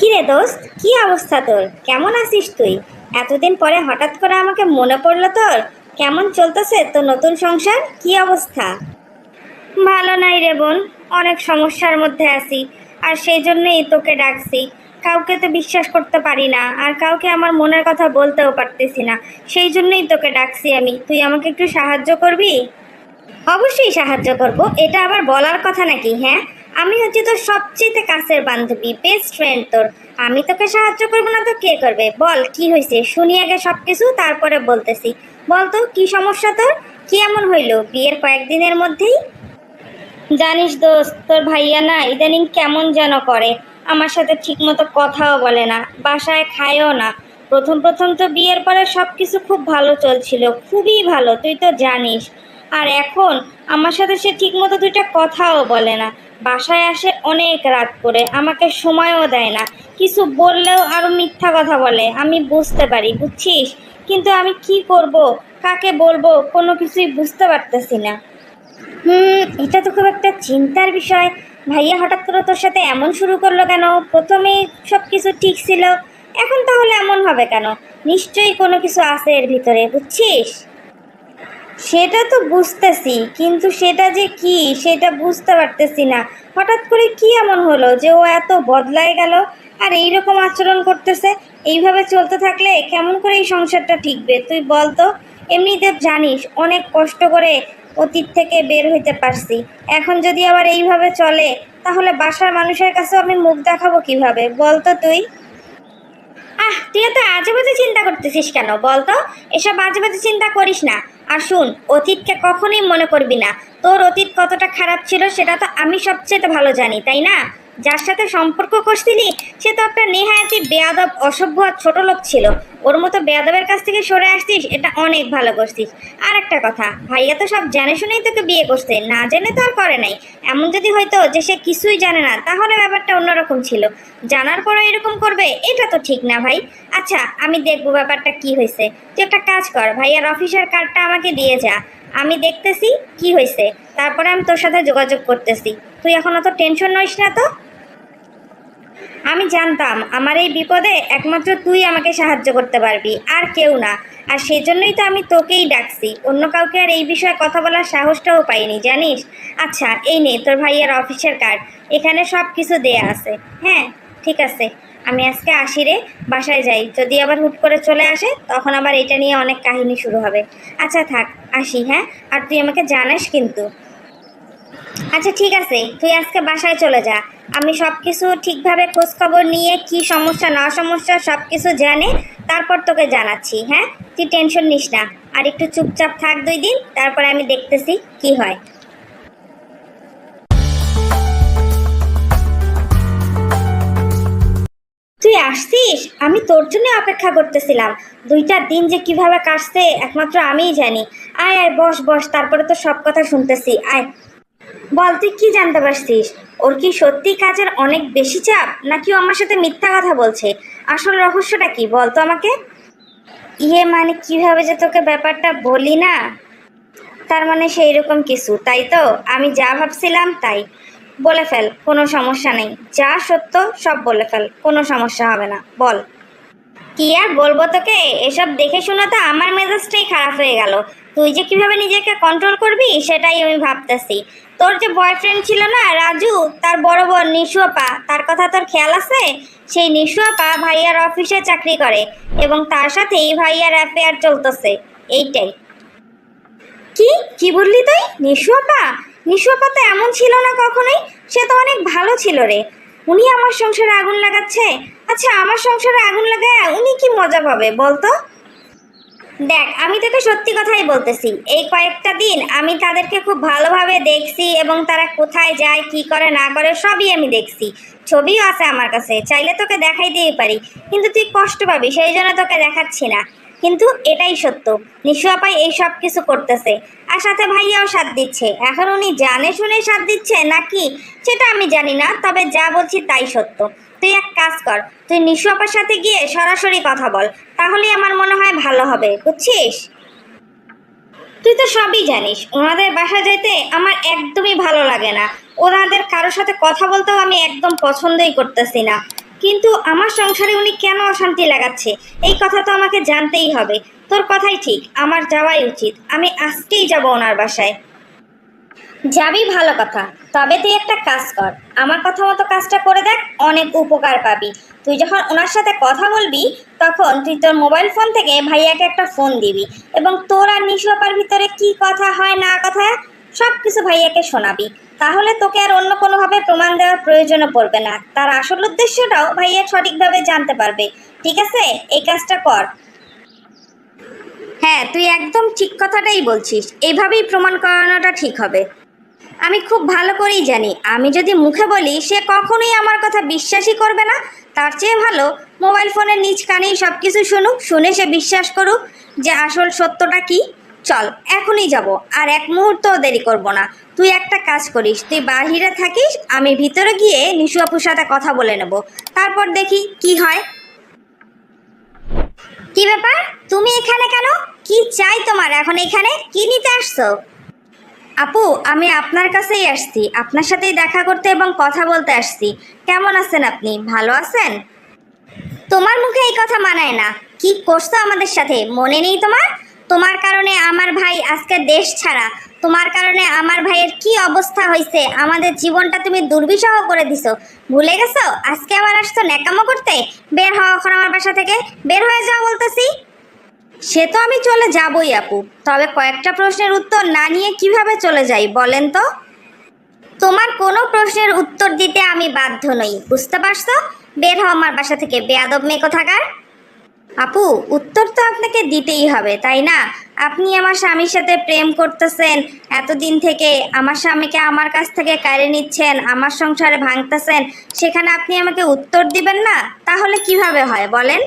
কি রে দোস্ত, কি অবস্থা তোর? কেমন আছিস তুই? এতদিন পরে হঠাৎ করে আমাকে মনে পড়ল তোর। কেমন চলতেছে তোর নতুন সংসার? কি অবস্থা? ভালো নাই রে বোন, অনেক সমস্যার মধ্যে আছি। আর সেই জন্যই তোকে ডাকছি। কাউকে তো বিশ্বাস করতে পারি না, আর কাউকে আমার মনের কথা বলতেও পারতেছি না। সেই জন্যই তোকে ডাকছি আমি। তুই আমাকে একটু সাহায্য করবি? অবশ্যই সাহায্য করব। এটা আবার বলার কথা নাকি হ্যাঁ? আমি হচ্ছে তোর সবচেয়ে কাছের বান্ধবী বেস্ট ফ্রেন্ড তোর। আমি তোকে সাহায্য করব না তো কে করবে? বল, কি হয়েছে? শুনি আগে সব কিছু তারপরে বলতেছি। বল তো, কি সমস্যা তোর? কি এমন হইল? বিয়ের কয়েকদিনের মধ্যেই? জানিস দোস্ত, তোর ভাইয়া না ইদানিং কেমন যেন করে। আমার সাথে ঠিকমতো কথাও বলে না, বাসায় খায়ও না। প্রথম প্রথম তো বিয়ের পরে সব কিছু খুব ভালো চলছিল, খুবই ভালো, তুই তো জানিস। আর এখন আমার সাথে সে ঠিকমতো দুইটা কথাও বলে না। বাসায় আসে অনেক রাত করে, আমাকে সময়ও দেয় না। কিছু বললেও আরও মিথ্যা কথা বলে। আমি বুঝতে পারি, বুঝছিস? কিন্তু আমি কি করব? কাকে বলব? কোনো কিছুই বুঝতে পারতেছি না। হুম, এটা তো খুব একটা চিন্তার বিষয়। ভাইয়া হঠাৎ করে তোর সাথে এমন শুরু করল কেন? প্রথমেই সব কিছু ঠিক ছিল, এখন তাহলে এমন হবে কেন? নিশ্চয়ই কোনো কিছু আছে এর ভিতরে, বুঝছিস? সেটা তো বুঝতেছি, কিন্তু সেটা যে কি, সেটা বুঝতে পারতেছি না। হঠাৎ করে কি এমন হলো যে ও এত বদলায় গেল? আর এই রকম আচরণ করতেছে? এইভাবে চলতে থাকলে কেমন করে এই সংসারটা টিকবে তুই বল তো। এমনিতে জানিস, অনেক কষ্ট করে অতীত থেকে বের হইতে পারছি। এখন যদি আবার এইভাবে চলে, তাহলে বাসার মানুষের কাছে আমি মুখ দেখাবো কীভাবে? বল তো তুই। আহ, তুই এত আজে বাজে চিন্তা করতেছিস কেন? বল তো। এসব আজে বাজে চিন্তা করিস না। আর শুন, অতীতকে কখনোই মনে করবি না। তোর অতীত কতটা খারাপ ছিল সেটা তো আমি সবচেয়ে ভালো জানি, তাই না? যার সাথে সম্পর্ক করছিলি, সে তো একটা নেহায়াতি বেয়াদব, অসভ্য আর ছোট লোক ছিল। ওর মতো বেয়াদবের কাছ থেকে সরে আসছিস এটা অনেক ভালো করছিস আর একটা কথা, ভাইয়া তো সব জানে শুনেই তোকে বিয়ে করছে, না জেনে তো আর করে নাই। এমন যদি হয়তো যে সে কিছুই জানে না, তাহলে ব্যাপারটা অন্যরকম ছিল। জানার পরও এরকম করবে, এটা তো ঠিক না ভাই। আচ্ছা আমি দেখব ব্যাপারটা কি হয়েছে। তুই একটা কাজ কর, ভাইয়ার অফিসের কার্ডটা আমাকে দিয়ে যা। আমি দেখতেছি কি হয়েছে। তারপরে আমি তোর সাথে যোগাযোগ করতেছি। তুই এখন অত টেনশন নইস না তো? আমি জানতাম, আমার এই বিপদে একমাত্র তুই আমাকে সাহায্য করতে পারবি, আর কেউ না। আর সেজন্যই তো আমি তোকেই ডাকছি। অন্য কাউকে আর এই বিষয়ে কথা বলার সাহসটাও পাইনি, জানিস? আচ্ছা এই নে, তোর ভাইয়ের অফিসের কার্ড। এখানে সব কিছু দেয়া আছে। হ্যাঁ ঠিক আছে। আমি আজকে আসি রে, বাসায় যাই। যদি আবার হুট করে চলে আসে, তখন আবার এটা নিয়ে অনেক কাহিনী শুরু হবে। আচ্ছা থাক, আসি হ্যাঁ? আর তুই আমাকে জানাস কিন্তু। আচ্ছা ঠিক আছে। তুই আজকে বাসায় চলে যা। আমি সব কিছু ঠিকভাবে খোঁজখবর নিয়ে কি সমস্যা, না সমস্যা সব কিছু জানে তারপর তোকে জানাচ্ছি হ্যাঁ? তুই টেনশন নিস না। আর একটু চুপচাপ থাক দুই দিন, তারপরে আমি দেখতেছি কি হয়। তুই আসছিস? আমি তোর জন্য অপেক্ষা করতেছিলাম। দুইটা দিন যে কীভাবে কাটছে, একমাত্র আমিই জানি। আয় আয়, বস বস, তারপরে তো সব কথা শুনতেছি। আয়। বল, তুই কি জানতে পারছিস? ওর কি সত্যি কাজের অনেক বেশি চাপ? নাকি ও আমার সাথে মিথ্যা কথা বলছে? আসল রহস্যটা কি? বল তো আমাকে। ইয়ে মানে কীভাবে যে তোকে ব্যাপারটা বলি না? তার মানে সেই রকম কিছু, তাই তো? আমি যা ভাবছিলাম তাই। বলে ফেল, কোনো সমস্যা নেই। যা সত্য, সব বলে ফেল, কোনো সমস্যা হবে না। বল। কি আর বলব তোকে? এসব দেখে শুনে তো আমার মেজাজটাই খারাপ হয়ে গেল। তুই যে কীভাবে নিজেকে কন্ট্রোল করবি, সেটাই আমি ভাবতেছি। তোর যে বয়ফ্রেন্ড ছিল না, রাজু, তার বড় বোন নিশু আপা, তার কথা তোর খেয়াল আছে? সেই নিশু আপা ভাইয়ার অফিসে চাকরি করে এবং তার সাথেই ভাইয়ার অ্যাফেয়ার চলতেছে। এইটাই। কি? কি বললি তুই? নিশুয়াপা আপা? নিশু আপা তো এমন ছিল না কখনোই, সে তো অনেক ভালো ছিল রে। উনি আমার সংসারে আগুন লাগাচ্ছে? আচ্ছা আমার সংসারে আগুন লাগায় উনি কি মজা পাবে বলতো? দেখ, আমি তোকে সত্যি কথাই বলতেছি। এই কয়েকটা দিন আমি তাদেরকে খুব ভালোভাবে দেখছি এবং তারা কোথায় যায়, কি করে, না করে, সবই আমি দেখছি। ছবিও আছে আমার কাছে, চাইলে তোকে দেখাই দিয়ে পারি। কিন্তু তুই কষ্ট পাবি, সেই জন্য তোকে দেখাচ্ছি না। কিন্তু এটাই সত্য, নিশু আপাই এই সব কিছু করতেছে। আর সাথে ভাইয়াও সাথ দিচ্ছে। এখন উনি জানে শুনে সাথ দিচ্ছে নাকি, সেটা আমি জানি না, তবে যা বলছি তাই সত্য। তুই এক কাজ কর, তুই নিশু আপার সাথে গিয়ে সরাসরি কথা বল, তাহলেই আমার মনে হয় ভালো হবে, বুঝছিস? তুই তো সবই জানিস, ওনাদের বাসা যেতে আমার একদমই ভালো লাগে না। ওনাদের কারোর সাথে কথা বলতেও আমি একদম পছন্দই করতেছি না। কিন্তু আমার সংসারে উনি কেন অশান্তি লাগাচ্ছে? এই কথা তো আমাকে জানতেই হবে। তোর কথাই ঠিক, আমার যাওয়াই উচিত। আমি আজকেই যাব ওনার বাসায়। যাবি ভালো কথা। তবে তুই একটা কাজ কর। আমার কথা মতো কাজটা করে দেখ, অনেক উপকার পাবি। তুই যখন ওনার সাথে কথা বলবি, তখন তুই তোর মোবাইল ফোন থেকে ভাইয়াকে একটা ফোন দিবি এবং তোর আর নিশোপার ভিতরে কি কথা হয়, না কথা সব কিছু ভাইয়াকে শোনাবি। তাহলে তোকে আর অন্য কোনোভাবে প্রমাণ দেওয়ার প্রয়োজনও পড়বে না। তার আসল উদ্দেশ্যটাও ভাইয়া সঠিকভাবে জানতে পারবে। ঠিক আছে? এই কাজটা কর। হ্যাঁ তুই একদম ঠিক কথাটাই বলছিস। এইভাবেই প্রমাণ করানোটা ঠিক হবে। আমি খুব ভালো করেই জানি। আমি যদি মুখে বলি, সে কখনোই আমার কথা বিশ্বাসই করবে না। তার চেয়ে ভালো, মোবাইল ফোনের নিজ কানেই সব কিছু শুনুক, শুনে সে বিশ্বাস করুক যে আসল সত্যটা কি। চল, এখনই যাব, আর এক মুহূর্তও দেরি করব না। তুই একটা কাজ করিস, তুই বাহিরে থাকিস, আমি ভিতরে গিয়ে নিশু আপুর সাথে কথা বলে নেব। তারপর দেখি কি হয়। কি ব্যাপার? তুমি এখানে কেন? কি চাই তোমার? এখন এখানে? কি নিতে আসছো? আপু, আমি আপনার কাছেই আসছি। আপনার সাথেই দেখা করতে এবং কথা বলতে আসছি। কেমন আছেন আপনি? ভালো আছেন? তোমার মুখে এই কথা মানায় না। কি করছ আমাদের সাথে? মনে নেই তোমার? তোমার কারণে আমার ভাই আজকে দেশ ছাড়া। তোমার কারণে আমার ভাইয়ের কি অবস্থা হয়েছে আমাদের জীবনটা তুমি দুর্বিষহ করে দিছো। ভুলে গেছো? আজকে আবার আসছো ন্যাকামো করতে? বের হওয়া আমার বাসা থেকে। বের হয়ে যাও বলতেছি। সে তো আমি চলে যাবই আপু। তবে কয়েকটা প্রশ্নের উত্তর না নিয়ে কীভাবে চলে যাই বলেন তো? তোমার কোনো প্রশ্নের উত্তর দিতে আমি বাধ্য নই, বুঝতে পারছ? বের হও আমার বাসা থেকে, বেয়াদব মেয়ে কোথাকার। আপু, উত্তর তো আপনাকে দিতেই হবে, তাই না? আপনি আমার স্বামীর সাথে প্রেম করতেছেন, এতদিন থেকে আমার স্বামীকে আমার কাছ থেকে কাড়ে নিচ্ছেন, আমার সংসারে ভাঙতেছেন, সেখানে আপনি আমাকে উত্তর দিবেন না? তাহলে কীভাবে হয় বলেন?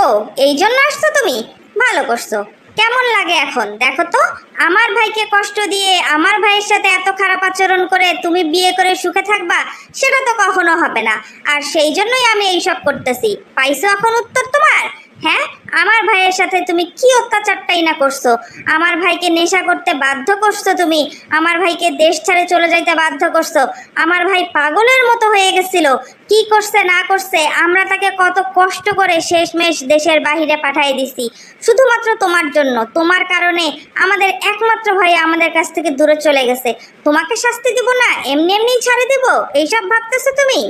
ও, এই জন্য আসছো তুমি? ভালো করছ। কেমন লাগে এখন? দেখো তো, আমার ভাইকে কষ্ট দিয়ে, আমার ভাইয়ের সাথে এত খারাপ আচরণ করে তুমি বিয়ে করে সুখে থাকবা, সেটা তো কখনো হবে না। আর সেই জন্যই আমি এইসব করতেছি। পাইছো এখন উত্তর তোমার? হ্যাঁ? আমার ভাইয়ের সাথে তুমি কি অত্যাচারটাই না করছ? আমার ভাইকে নেশা করতে বাধ্য করছ তুমি। আমার ভাইকে দেশ ছাড়ে চলে যাইতে বাধ্য করছ। আমার ভাই পাগলের মতো হয়ে গেছিল। কি করছে, না করছে, আমরা তাকে কত কষ্ট করে শেষমেশ দেশের বাহিরে পাঠিয়ে দিছি। শুধুমাত্র তোমার জন্য। তোমার কারণে আমাদের একমাত্র ভাই আমাদের কাছ থেকে দূরে চলে গেছে। তোমাকে শাস্তি দিব না? এমনি এমনি ছাড়ে দিব? এইসব ভাবতেছো তুমি?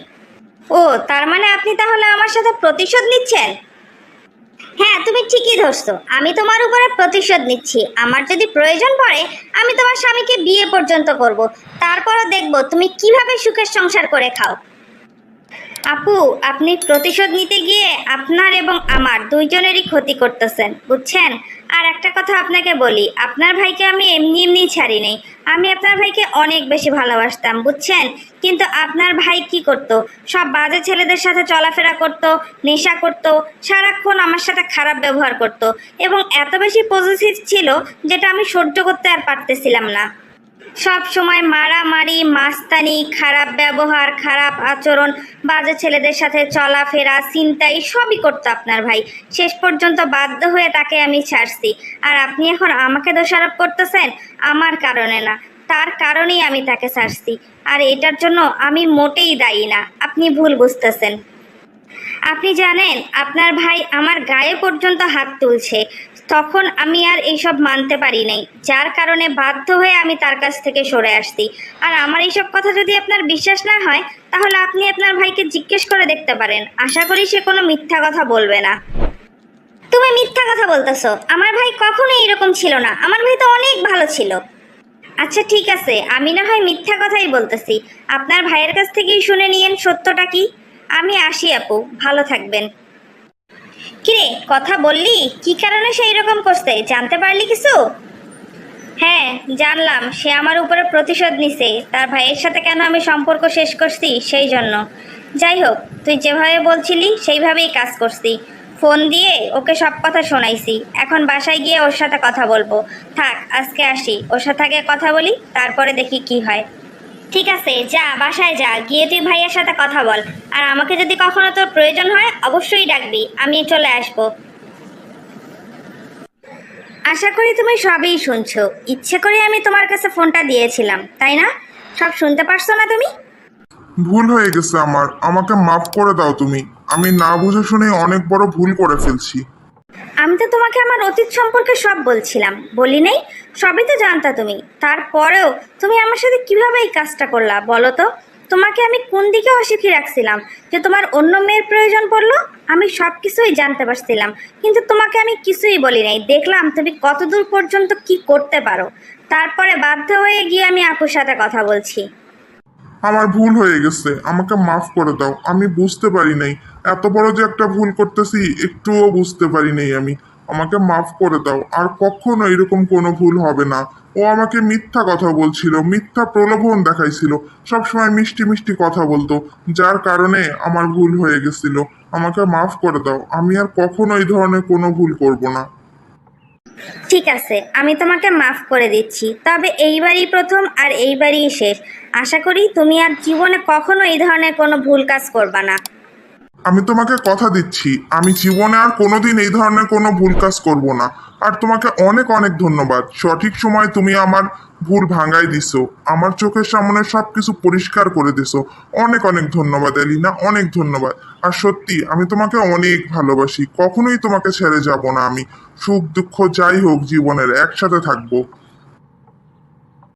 ও, তার মানে আপনি তাহলে আমার সাথে প্রতিশোধ নিচ্ছেন? হ্যাঁ তুমি ঠিকই ধরছো। আমি তোমার উপরে প্রতিশোধ নিচ্ছি। আমার যদি প্রয়োজন পড়ে, আমি তোমার স্বামীকে বিয়ে পর্যন্ত করব। তারপরও দেখব তুমি কীভাবে সুখের সংসার করে খাও। আপু, আপনি প্রতিশোধ নিতে গিয়ে আপনার এবং আমার দুইজনেরই ক্ষতি করতেছেন, বুঝছেন? আর একটা কথা আপনাকে বলি, আপনার ভাইকে আমি এমনি এমনি ছাড়ি নেই। আমি আপনার ভাইকে অনেক বেশি ভালোবাসতাম, বুঝছেন? কিন্তু আপনার ভাই কি করতো? সব বাজে ছেলেদের সাথে চলাফেরা করতো, নেশা করতো, সারাক্ষণ আমার সাথে খারাপ ব্যবহার করতো। এবং এত বেশি পজিটিভ ছিল যেটা আমি সহ্য করতে আর পারতেছিলাম না। সব সময় মারামারি, মাস্তানি, খারাপ ব্যবহার, খারাপ আচরণ, বাজে ছেলেদের সাথে চলাফেরা চিন্তাই সবই করতো আপনার ভাই। শেষ পর্যন্ত বাধ্য হয়ে তাকে আমি ছাড়ছি। আর আপনি এখন আমাকে দোষারোপ করতেছেন? আমার কারণে না। তার কারণেই আমি তাকে ছাড়ছি। আর এটার জন্য আমি মোটেই দায়ী না। আপনি ভুল বুঝতেছেন। আপনি জানেন, আপনার ভাই আমার গায়ে পর্যন্ত হাত তুলছে। তখন আমি আর এইসব মানতে পারি নাই। যার কারণে বাধ্য হয়ে আমি তার কাছ থেকে সরে আসছি। আর আমার এইসব কথা যদি আপনার বিশ্বাস না হয়, তাহলে আপনি আপনার ভাইকে জিজ্ঞেস করে দেখতে পারেন। আশা করি সে কোনো মিথ্যা কথা বলবে না। তুমি মিথ্যা কথা বলতেছো। আমার ভাই কখনো এরকম ছিল না। আমার ভাই তো অনেক ভালো ছিল। আচ্ছা ঠিক আছে। আমি না হয় মিথ্যা কথাই বলতেছি। আপনার ভাইয়ের কাছ থেকেই শুনে নিয়েন সত্যটা কি? আমি আসি আপু। ভালো থাকবেন। কিরে, কথা বললি? কি কারণে সেই রকম করছে? জানতে পারলি কিছু? হ্যাঁ জানলাম। সে আমার উপরে প্রতিশোধ নিছে। তার ভাইয়ের সাথে কেন আমি সম্পর্ক শেষ করছি? সেই জন্য। যাই হোক, তুই যেভাবে বলছিলি, সেইভাবেই কাজ করছি। ফোন দিয়ে ওকে সব কথা শোনাইছি। এখন বাসায় গিয়ে ওর সাথে কথা বলব। থাক, আজকে আসি। ওর সাথে আগে কথা বলি, তারপরে দেখি কি হয়। ঠিক আছে, যা, বাসায় যা, গিয়ে তুই ভাইয়ের সাথে কথা বল। আর আমাকে যদি কখনো তোর প্রয়োজন হয়, অবশ্যই ডাকবি, আমি চলে আসব। আশা করি তুমি সবই শুনছো। ইচ্ছে করে আমি তোমার কাছে ফোনটা দিয়েছিলাম, তাই না? সব শুনতে পারছ না তুমি? ভুল হয়ে গেছে আমার। আমাকে মাফ করে দাও তুমি। আমি না বুঝে শুনে অনেক বড় ভুল করে ফেলছি। আমি তো তোমাকে আমার অতীত সম্পর্কে সব বলছিলাম। বলি নেই? সবই তো জানতা তুমি। তারপরেও তুমি আমার সাথে কীভাবে এই কাজটা করলা, বলো তো? তোমাকে আমি কোন দিকে অসুখী রাখছিলাম? যে তোমার অন্য মেয়ের প্রয়োজন পড়ল, আমি সব কিছুই জানতে পারছিলাম। কিন্তু তোমাকে আমি কিছুই বলি নাই। দেখলাম তুমি কতদূর পর্যন্ত কি করতে পারো। তারপরে বাধ্য হয়ে গিয়ে আমি আপুর সাথে কথা বলছি। আমার ভুল হয়ে গেছে, আমাকে মাফ করে দাও, আমি বুঝতে পারি নাই। এত বড় যে একটা ভুল করতেছি, একটুও বুঝতে পারি নাই আমি। আমাকে মাফ করে দাও, আর কখনো এরকম কোনো ভুল হবে না। ও আমাকে মিথ্যা কথা বলছিল, মিথ্যা প্রলোভন দেখাইছিল, সবসময় মিষ্টি মিষ্টি কথা বলতো, যার কারণে আমার ভুল হয়ে গেছিল। আমাকে মাফ করে দাও, আমি আর কখনো এই ধরনের কোনো ভুল করব না। ঠিক আছে, আমি তোমাকে মাফ করে দিচ্ছি। তবে এইবারই প্রথম আর এইবারই শেষ। আশা করি তুমি আর জীবনে কখনো এই ধরনের কোনো ভুল কাজ করবা না। আমি তোমাকে কথা দিচ্ছি, আমি জীবনে আর কোনোদিন এই ধরনের কোনো ভুল কাজ করব না। আর তোমাকে অনেক অনেক ধন্যবাদ। সঠিক সময় তুমি আমার ভুল ভাঙাই দিছো, আমার চোখের সামনে সব কিছু পরিষ্কার করে দিছো। অনেক অনেক ধন্যবাদ, এলিনা, অনেক ধন্যবাদ। আর সত্যি, আমি তোমাকে অনেক ভালোবাসি। কখনোই তোমাকে ছেড়ে যাব না আমি। সুখ, দুঃখ, যাই হোক, জীবনের একসাথে থাকব।